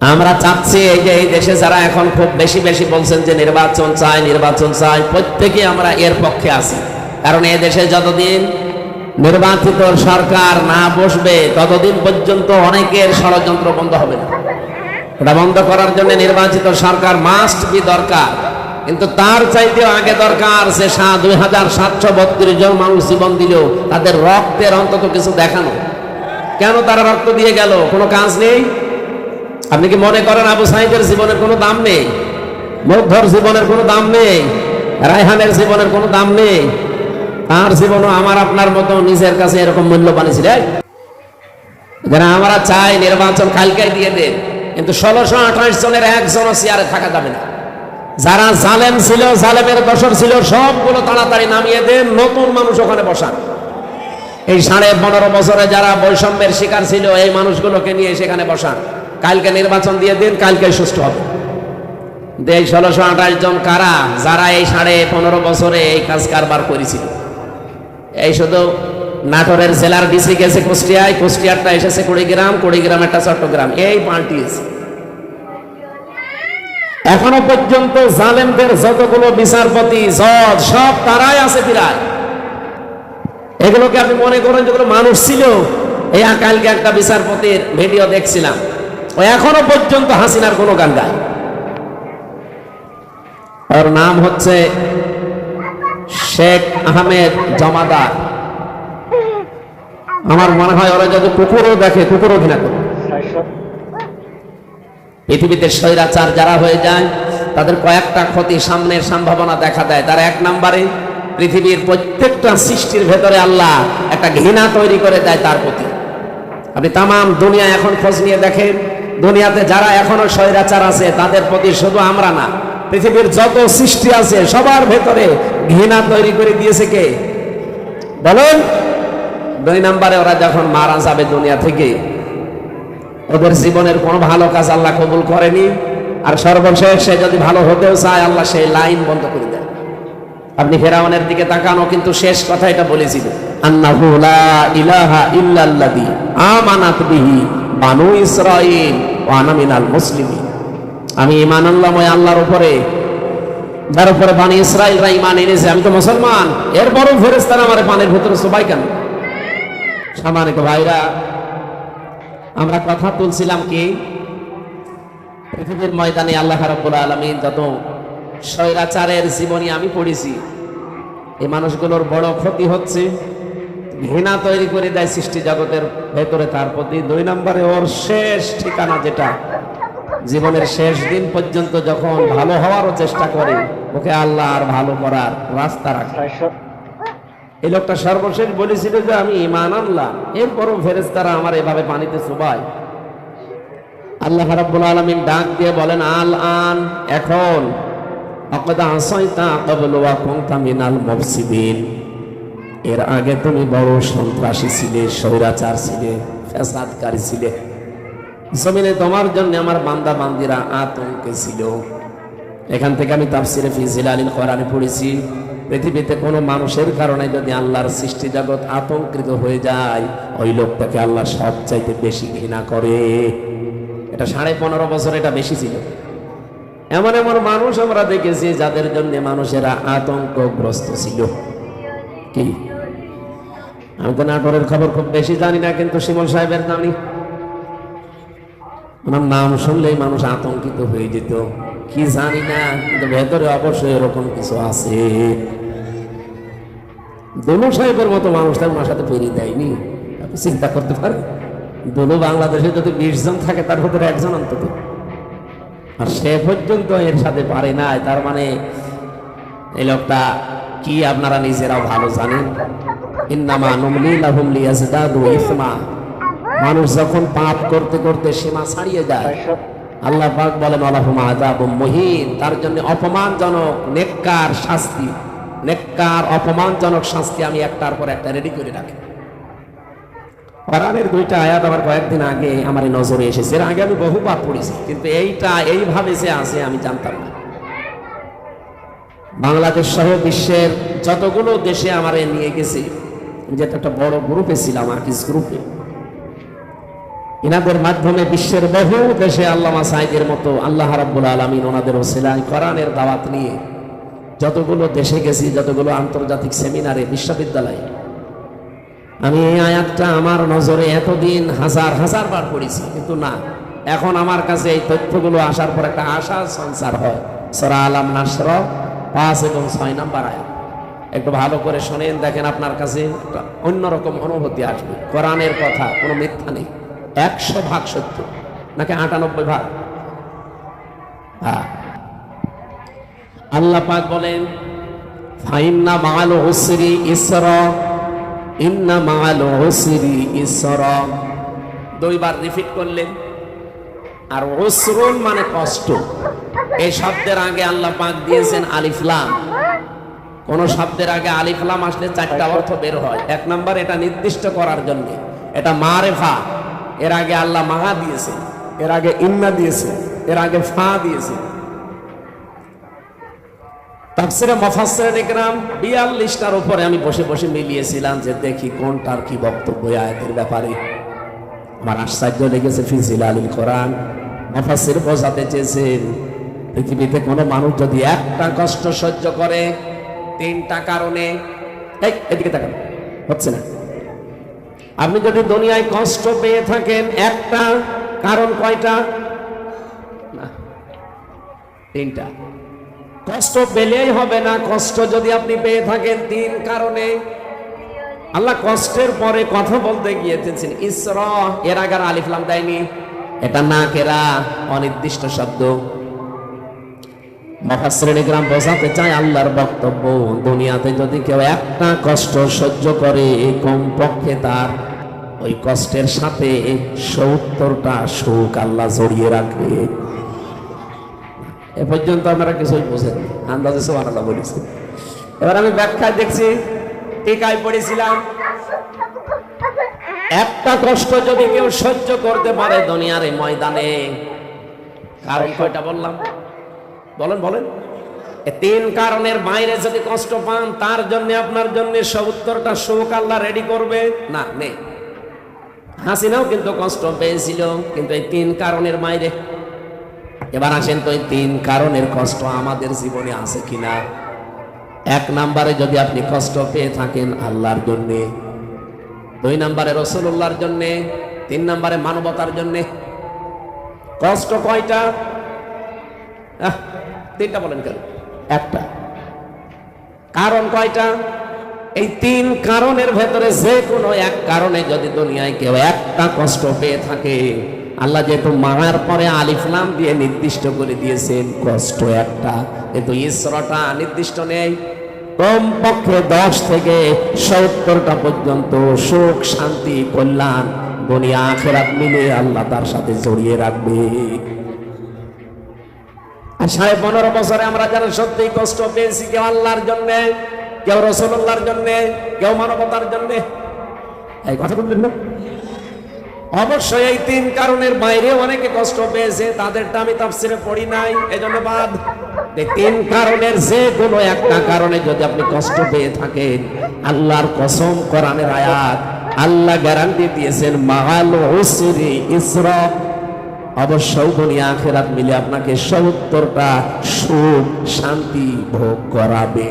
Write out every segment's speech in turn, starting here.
আমরা চাচ্ছি এই যে এই দেশে যারা এখন খুব বেশি বেশি বলছেন যে নির্বাচন চাই নির্বাচন চাই, প্রত্যেকে আমরা এর পক্ষে আছি। কারণ এই দেশে যতদিন নির্বাচিত সরকার না বসবে, ততদিন পর্যন্ত অনেকের ষড়যন্ত্র বন্ধ হবে না। এটা বন্ধ করার জন্য নির্বাচিত সরকার মাস্ট বি দরকার। কিন্তু তার চাইতেও আগে দরকার যে দুই হাজার সাতশো বত্রিশ জন মানুষ জীবন দিল তাদের রক্তের অন্তত কিছু দেখানো। কেন তারা রক্ত দিয়ে গেল? কোনো কাজ নেই? আপনি কি মনে করেন আবু সাইদের জীবনের কোনো দাম নেই? মুগ্ধর জীবনের কোনো দাম নেই? রায়হানের জীবনের কোনো দাম নেই? তার জীবনও আমার আপনার মতো নিজের কাছে এরকম মূল্যবান ছিল। যারা আমরা চাই নির্বাচন কালকাই দিয়ে দেন। কিন্তু ষোলোশো আঠাশ জনের একজনও চেয়ারে থাকা যাবে না। যারা জালেম ছিল, জালেমের দশর ছিল, সবগুলো তাড়াতাড়ি নামিয়ে দেন, নতুন মানুষ ওখানে বসান। এই সাড়ে পনেরো বছরে যারা বৈষম্যের শিকার ছিল, এই মানুষগুলোকে নিয়ে সেখানে বসান। কালকে নির্বাচন দিয়ে দিন কালকে সুষ্ঠু হবে। এই ষোলোশো আঠাশ জন কারা, যারা এই সাড়ে পনেরো বছরে এই কাজ কারবার করেছিল। এই শুধু নাটোরের জেলার ডিসি গেছে কুষ্টিয়ায়, কুষ্টিয়ারটা এসেছে কুড়িগ্রাম, কুড়িগ্রামেরটা চট্টগ্রাম, এই পাল্টিয়েছে এখনও পর্যন্ত জালেমদের যতগুলো বিচারপতি, জজ, সব তারাই আছে প্রায়। এগুলোকে আপনি মনে করেন যেগুলো মানুষ ছিল? এই কালকে একটা বিচারপতির ভিডিও দেখছিলাম। এখনও পর্যন্ত হাসিনার কোনো গান গায়। ওর নাম হচ্ছে শেখ আহমেদ জমাদার। আমার মনে হয় ওরা যদি কুকুরও দেখে, কুকুরও ঘৃণা করে। পৃথিবীতে স্বৈরাচার যারা হয়ে যায়, তাদের কয়েকটা ক্ষতি সামনের সম্ভাবনা দেখা দেয়। তার এক নম্বরে, পৃথিবীর প্রত্যেকটা সৃষ্টির ভেতরে আল্লাহ একটা ঘৃণা তৈরি করে দেয় তার প্রতি। আপনি তামাম দুনিয়া এখন খোঁজ নিয়ে দেখেন দুনিয়াতে যারা এখনও স্বৈরাচার আছে, তাদের প্রতি শুধু আমরা না, পৃথিবীর যত সৃষ্টি আছে, সবার ভেতরে ঘৃণা তৈরি করে দিয়েছে কে? বলুন, দুই নম্বরে ওরা যখন মারা যাবে দুনিয়া থেকে, ওদের জীবনের কোনো ভালো কাজ আল্লাহ কবুল করেনি, আর সর্বশেষ সে যদি ভালো হতেও চায়, আল্লাহ সেই লাইন বন্ধ করে দেয় আপনি ফেরাউনের দিকে তাকানো, কিন্তু শেষ কথা এটা বলেছিল, আন্নাহু লা ইলাহা ইল্লাল্লাযী আমানাত বিহি। বানু ইসরাঈল ওয়া আনা মিনাল মুসলিমিন। আমি ইমান ওই আল্লাহর উপরে। যার উপরে বানি ইসরায়েলরা ঈমান এনেছে। আমি তো মুসলমান। এরপরও ফেরেশতারা আমার পানির ভিতরে সবাই কেন? সামানিক ভাইরা, আমরা কথা তুলছিলাম কি? পৃথিবীর ময়দানে আল্লাহ রাব্বুল আলামিন যত স্বৈরাচারের জীবনী আমি পড়েছি, এই মানুষগুলোর বড় ক্ষতি হচ্ছে। ঘৃণা তৈরি করে দেয় সৃষ্টি জগতের ভেতরে তার প্রতি। দুই নম্বরে ওর শেষ ঠিকানা যেটা, জীবনের শেষ দিন পর্যন্ত যখন ভালো হওয়ারও চেষ্টা করে, ওকে আল্লাহ আর ভালো করার রাস্তা রাখে। এই লোকটা সর্বশেষ বলেছিল যে, আমি ইমান আনলাম। এরপরও ফেরেস্তারা আমার এভাবে পানিতে চুবায়। আল্লাহ রাব্বুল আলামিন ডাক দিয়ে বলেন, আল আন, এখন। আকাদ আসাইতা ক্বাবলু ওয়া কুনতা মিনাল মুফসিদিন। এর আগে তুমি বড় সন্ত্রাসী ছিলে, স্বৈরাচার ছিলে, ফ্যাসাদকারী ছিলে। জমিনে তোমার জন্য আমার বান্দা বান্দিরা আতঙ্কে ছিল। এখান থেকে আমি তাফসিরে ফিজিল আলীল কোরআনে পড়েছি, পৃথিবীতে কোনো মানুষের কারণে যদি আল্লাহর সৃষ্টি জগৎ আতঙ্কিত হয়ে যায়, ওই লোকটাকে আল্লাহ সবচাইতে বেশি ঘৃণা করে। এটা সাড়ে পনেরো বছর এটা বেশি ছিল। এমন এমন মানুষ আমরা দেখেছি যাদের জন্য মানুষেরা আতঙ্কগ্রস্ত ছিল। কি? আমি তো নাটোরের খবর খুব বেশি জানি না, কিন্তু শিমল সাহেবের জানি ওনার নাম শুনলেই মানুষ আতঙ্কিত হয়ে যেত। কি জানি না, কিন্তু ভেতরে অবশ্যই এরকম কিছু আছে। দোনো সাহেবের মতো মানুষ তার সাথে পেরিয়ে দেয়নি। আপনি চিন্তা করতে পারেন দোনো বাংলাদেশে যদি বিশ জন থাকে, তার ভেতরে একজন অন্তত। আর সে পর্যন্ত এর সাথে পারে না তার মানে এই লোকটা কি আপনারা নিজেরাও ভালো জানেন? ইন্নামা নুমলি লাহুম লিয়াজদাদু ইসমা। মানুষ যখন পাপ করতে করতে সীমা ছাড়িয়ে যায়, আল্লাহ পাক বলেন আল্লাহুম আযাবুম মুহিন। তার জন্য অপমানজনক, নেককার শাস্তি, নেককার, অপমানজনক শাস্তি আমি একটার পর একটা রেডি করে রাখি। কোরআনের দুইটা আয়াত আমার কয়েকদিন আগে আমার নজরে এসেছে। এর আগে আমি বহু পাপ পড়েছি, কিন্তু এইটা এইভাবে যে আছে আমি জানতাম না। বাংলাদেশ সহ বিশ্বের যতগুলো দেশে আমার নিয়ে গেছি যেটা একটা বড় গ্রুপে ছিলাম আর্টিস্ট গ্রুপে ইনাদের মাধ্যমে বিশ্বের বহু দেশে আল্লামা সাইদের মতো আল্লাহ রাব্বুল আলমিন ওনাদের ওসিলায় কোরআনের দাওয়াত নিয়ে যতগুলো দেশে গেছি, যতগুলো আন্তর্জাতিক সেমিনারে, বিশ্ববিদ্যালয়ে। আমি এই আয়াতটা আমার নজরে এতদিন হাজার হাজার বার পড়েছি, কিন্তু না। এখন আমার কাছে এই তথ্যগুলো আসার পর একটা আশার সঞ্চার হয়। সরা আলাম নাসর পাঁচ এবং ছয় নাম্বার আয়াত। একটু ভালো করে শোনেন, দেখেন আপনার কাছে একটা অন্যরকম অনুভূতি আসবে। কোরআনের কথা, কোনো মিথ্যা নেই। একশো ভাগ সত্য, নাকি আটানব্বই ভাগ? হ্যাঁ। আল্লাহ পাক বলেন, ফাইন্না মাল ইসর, ইন্না মাল ইসর। দুইবার রিপিট করলেন। আর ওসরুন মানে কষ্ট। এই শব্দের আগে আল্লাহ পাক দিয়েছেন আলিফলাম কোন শব্দের আগে আলিফলাম আসলে চারটা অর্থ বের হয়। এক নাম্বার, এটা নির্দিষ্ট করার জন্য। এটা মারেফা। এর আগে আল্লাহ মাহা দিয়েছে। এর আগে ইন্না দিয়েছে। এর আগে ফা দিয়েছে। তাফসিরে মফাসসিরে ইকরাম 42টার উপরে আমি বসে বসে মিলিয়েছিলাম যে দেখি কোনটার কি বক্তব্য আয়াতের ব্যাপারে। আমার আশ্চর্য লেগেছে ফিজিল আলীল কোরআন। মফাসির বোঝাতে চেয়েছেন, পৃথিবীতে কোনো মানুষ যদি একটা কষ্ট সহ্য করে তিনটা কারণে। এদিকে তাকান। হচ্ছে না। আপনি যদি দুনিয়ায় কষ্ট পেয়ে থাকেন, একটা কারণ কয়টা? না, তিনটা। কষ্ট পেলেই হবে না, কষ্ট যদি আপনি পেয়ে থাকেন, তিন কারণে। আল্লাহ কষ্টের পরে কথা বলতে গিয়েছেন, ইসর, এর আগে আলিফলাম দেয়নি। এটা না কেরা অনির্দিষ্ট শব্দ। মহাশ্রেণী গ্রাম বোঝাতে চায় আল্লাহর বক্তব্য। দুনিয়াতে যদি কেউ একটা কষ্ট সহ্য করে কম পক্ষে তার ওই কষ্টের সাথে সত্তরটা সুখ আল্লাহ জড়িয়ে রাখবে। এ পর্যন্ত আমরা কিছুই বোঝেন আন্দাজে সব আলাদা বলেছি। এবার আমি ব্যাখ্যা দেখছি, টিকায় পড়েছিলাম, একটা কষ্ট যদি কেউ সহ্য করতে পারে দুনিয়ার এই ময়দানে। কারণ কয়টা বললাম? বলেন বলেন। তিন কারণের বাইরে যদি কষ্ট পান তার জন্য আপনার জন্য সত্তরটা শোক আল্লাহ রেডি করবে? না নেই। হাসিনাও কিন্তু কষ্ট পেয়েছিল কিন্তু এই তিন কারণের বাইরে। এবার আসেন তো এই তিন কারণের কষ্ট আমাদের জীবনে আছে কিনা? এক নাম্বারে যদি আপনি কষ্ট পেয়ে থাকেন আল্লাহর জন্যে দুই নাম্বারে রসুল্লাহর জন্যে তিন নাম্বারে মানবতার জন্যে। কষ্ট কয়টা? আহ, তিনটা বলেন কেন? একটা। কারণ কয়টা? এই তিন কারণের ভেতরে যে কোনো এক কারণে যদি দুনিয়ায় কেউ একটা কষ্ট পেয়ে থাকে, আল্লাহ যেহেতু মারার পরে আলিফলাম দিয়ে নির্দিষ্ট করে দিয়েছেন, কষ্ট একটা। কিন্তু ইসরটা নির্দিষ্ট নেই। কমপক্ষে দশ থেকে সত্তরটা পর্যন্ত সুখ, শান্তি, কল্যাণ দুনিয়া, আখেরাত মিলে আল্লাহ তার সাথে জড়িয়ে রাখবে। সাড়ে পনেরো বছরে আমরা যারা সত্যি কষ্ট পেয়েছি, কেউ আল্লাহর জন্যে, কেউ রসল্লাহর জন্যে, কেউ মানবতার জন্যে। এই কথা বললেন না? অবশ্যই এই তিন কারণের বাইরে অনেকে কষ্ট পেয়েছে, তাদেরটা আমি তাফসিরে পড়ি নাই, এজন্য বাদ। তিন কারণের যে কোনো একটা কারণে যদি আপনি কষ্ট পেয়ে থাকেন, আল্লাহর কসম কোরআনের আয়াত, আল্লাহ গ্যারান্টি দিয়েছেন মাহাল হুসরি ইসরা। অবশ্যই দুনিয়া আখেরাত মিলে আপনাকে সত্তরটা সুখ, শান্তি ভোগ করাবে।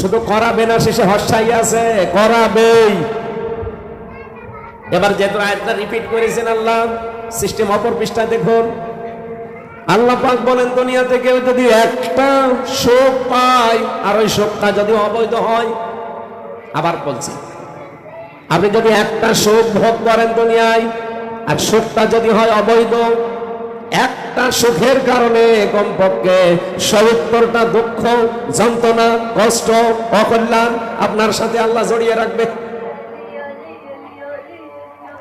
শুধু করাবে না, শেষে হর্ষাই আছে। করাবেই। এবার যেহেতু আয়াতটা রিপিট করেছেন আল্লাহ সিস্টেম অপর পৃষ্ঠা দেখুন। আল্লাহ পাক বলেন, দুনিয়াতে কেউ যদি একটা শোক পায়, আর ওই শোকটা যদি অবৈধ হয়, আবার বলছি, আপনি যদি একটা শোক ভোগ করেন দুনিয়ায় আর সুখটা যদি হয় অবৈধ, একটা সুখের কারণে কমপক্ষে সত্তরটা দুঃখ, যন্ত্রণা, কষ্ট, অকল্যাণ আপনার সাথে আল্লাহ জড়িয়ে রাখবে।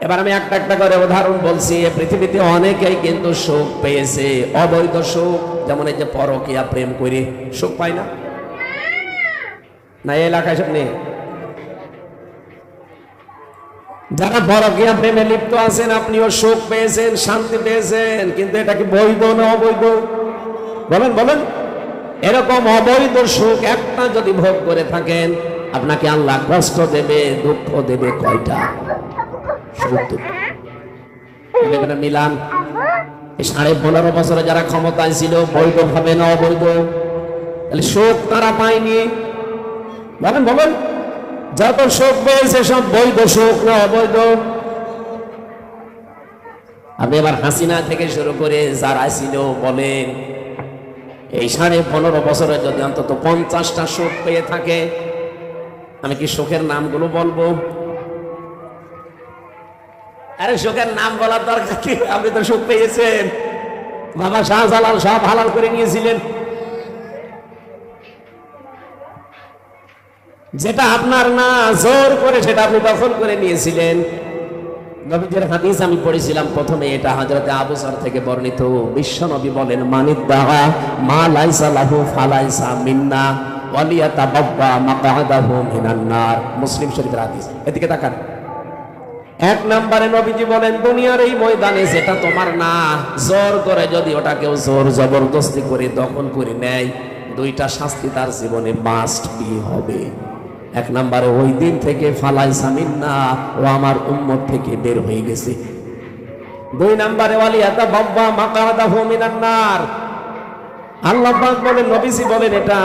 এবার আমি একটা একটা করে উদাহরণ বলছি পৃথিবীতে অনেকেই কিন্তু সুখ পেয়েছে, অবৈধ সুখ, যেমন এই যে পরকিয়া প্রেম করে সুখ পায় না? না এলাকায় সব নেই। যারা পরকিয়া প্রেমে লিপ্ত আছেন, আপনিও সুখ পেয়েছেন, শান্তি পেয়েছেন, কিন্তু এটা কি বৈধ না অবৈধ? বলেন বলেন। এরকম অবৈধ সুখ একটা যদি ভোগ করে থাকেন, আপনাকে আল্লাহ কষ্ট দেবে, দুঃখ দেবে কয়টা? মিলান। সাড়ে পনেরো বছরে যারা ক্ষমতায় ছিল বৈধ ভাবে না অবৈধ? তাহলে শোক তারা পায়নি। বলেন বলেন। যত শোক পেয়েছে, সব বৈধ শোক, না অবৈধ? আপনি এবার হাসিনা থেকে শুরু করে যারা ছিল বলেন এই সাড়ে পনেরো বছরে যদি অন্তত পঞ্চাশটা শোক পেয়ে থাকে, আমি কি শোকের নামগুলো বলব? আরে শোকের নাম বলার দরকার কি? আপনি তো শোক পেয়েছেন। বাবা শাহজালাল সব হালাল করে নিয়েছিলেন। যেটা আপনার না, জোর করে সেটা আপনি দখল করে নিয়েছিলেন। নবীদের হাদিস আমি পড়েছিলাম প্রথমে, এটা হযরতে আবু সর থেকে বর্ণিত। বিশ্ব নবী বলেন মানিদ দাহা মা লাইসা লাহু ফালাইসা মিন্না ওয়ালিয়াতা বাব্বা মাকাদাহু মিনান মুসলিম শরীফের হাদিস। এদিকে তাকান। এক নম্বরে নবীজি বলেন, দুনিয়ার এই ময়দানে যেটা তোমার না, জোর করে যদি ওটা কেউ জোর জবরদস্তি করে দখল করে নেয়, দুইটা শাস্তি তার জীবনে মাস্ট বি হবে। এক নম্বরে, ওই দিন থেকে ফালাই সামিন না, ও আমার উম্মত থেকে বের হয়ে গেছে। দুই নম্বরে ওয়ালিয়াতা বাব্বা মাকাদাহু মিনান নার। আল্লাহ বলেন, নবীজি বলেন এটা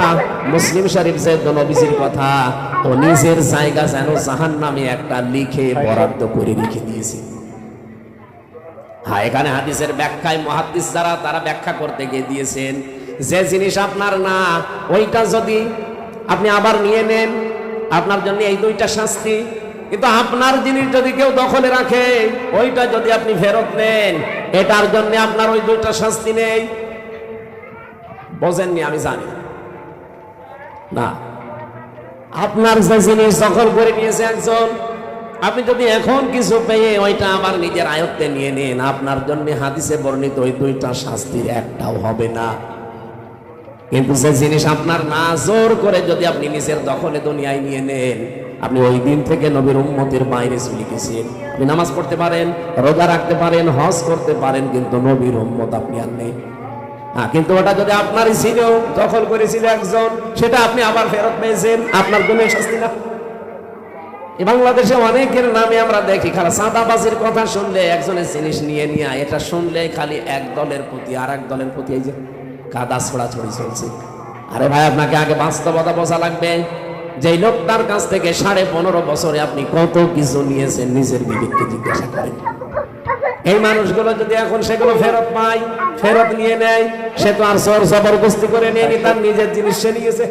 মুসলিম শরীফ সাহেব নবীজির কথা, ও নিজের জায়গা যেন জাহান নামে একটা লিখে বরাদ্দ করে রেখে দিয়েছে। হ্যাঁ এখানে হাদিসের ব্যাখ্যায় মহাদিস যারা, তারা ব্যাখ্যা করতে গিয়ে দিয়েছেন, যে জিনিস আপনার না, ওইটা যদি আপনি আবার নিয়ে নেন আপনার জন্য এই দুইটা শাস্তি। কিন্তু আপনার জিনিস যদি কেউ দখলে রাখে, ওইটা যদি আপনি ফেরত নেন, এটার জন্য আপনার ওই দুইটা শাস্তি নেই। বোঝেননি, আমি জানি। না। আপনার যে জিনিস দখল করে নিয়েছে একজন, আপনি যদি এখন কিছু পেয়ে ওইটা আবার নিজের আয়ত্তে নিয়ে নেন, আপনার জন্য হাদিসে বর্ণিত ওই দুইটা শাস্তির একটাও হবে না। কিন্তু যে জিনিস আপনার না জোর করে যদি আপনি নিজের দখলে দুনিয়ায় নিয়ে নেন, আপনি ওই দিন থেকে নবীর উম্মতের বাইরে চলে গেছেন। আপনি নামাজ পড়তে পারেন, রোজা রাখতে পারেন, হজ করতে পারেন, কিন্তু নবীর উম্মত আপনি আর নেই। হ্যাঁ কিন্তু ওটা যদি আপনারই ছিল, দখল করেছিল একজন, সেটা আপনি আবার ফেরত পেয়েছেন, আপনার জন্য শাস্তি না। বাংলাদেশে অনেকের নামে আমরা দেখি, খালি সাদাবাজির কথা শুনলে একজনের জিনিস নিয়ে নিয়ে এটা শুনলে খালি এক দলের প্রতি আর এক দলের প্রতি এই যে কাদা ছোড়াছড়ি চলছে। আরে ভাই, আপনাকে আগে বাস্তবতা বোঝা লাগবে। যে লোকটার কাছ থেকে সাড়ে পনেরো বছরে আপনি কত কিছু নিয়েছেন, নিজের বিবেককে জিজ্ঞাসা করেন। এই মানুষগুলো যদি এখন সেগুলো ফেরত পায়, ফেরত নিয়ে নেয়, সে তো আর সর জবরদস্তি করে নিয়ে তার নিজের জিনিস সে নিয়েছে।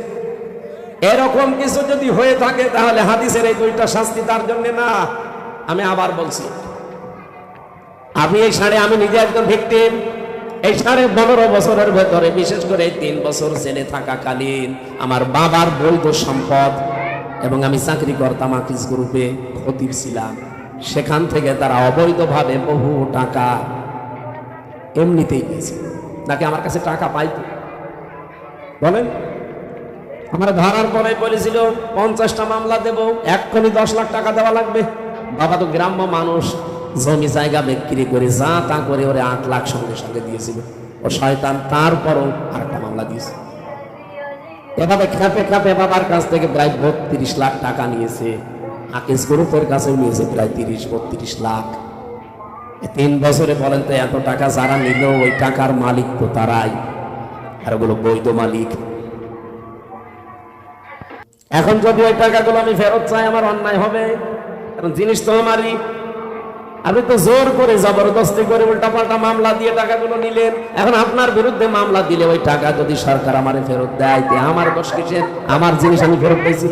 এরকম কিছু যদি হয়ে থাকে, তাহলে হাদিসের এই দুইটা শাস্তি তার জন্য না। আমি আবার বলছি আমি এই সাড়ে, আমি নিজে একজন ভিকটিম এই সাড়ে পনেরো বছরের ভেতরে, বিশেষ করে তিন বছর জেলে থাকাকালীন, আমার বাবার বৈধ সম্পদ এবং আমি চাকরি করতাম আকিস গ্রুপে খতিব ছিলাম। সেখান থেকে তারা অবৈধভাবে বহু টাকা এমনিতেই নিয়েছে নাকি আমার কাছে টাকা পাইতো? বলেন। আমার ধরার পরে বলেছিল, পঞ্চাশটা মামলা দেব এক্ষুনি দশ লাখ টাকা দেওয়া লাগবে। বাবা তো গ্রাম্য মানুষ জমি জায়গা বিক্রি করে যা তা করে ওরে আট লাখ সঙ্গে সঙ্গে দিয়েছিল ও শয়তান তারপরও আরেকটা মামলা দিয়েছে। এভাবে খেপে খেপে বাবার কাছ থেকে প্রায় বত্রিশ লাখ টাকা নিয়েছে। আকিস গ্রুপের কাছেও নিয়েছে প্রায় তিরিশ, বত্রিশ লাখ। তিন বছরে বলেন তো এত টাকা যারা নিল, ওই টাকার মালিক তো তারাই। আর ওগুলো বৈধ মালিক। এখন যদি ওই টাকাগুলো আমি ফেরত চাই, আমার অন্যায় হবে। কারণ জিনিস তো আমারই। আপনি তো জোর করে জবরদস্তি করে উল্টা পাল্টা মামলা দিয়ে টাকাগুলো নিলেন। এখন আপনার বিরুদ্ধে মামলা দিলে ওই টাকা যদি সরকার আমারে ফেরত দেয় আমার দোষ কিসের? আমার জিনিস আমি ফেরত পেয়েছি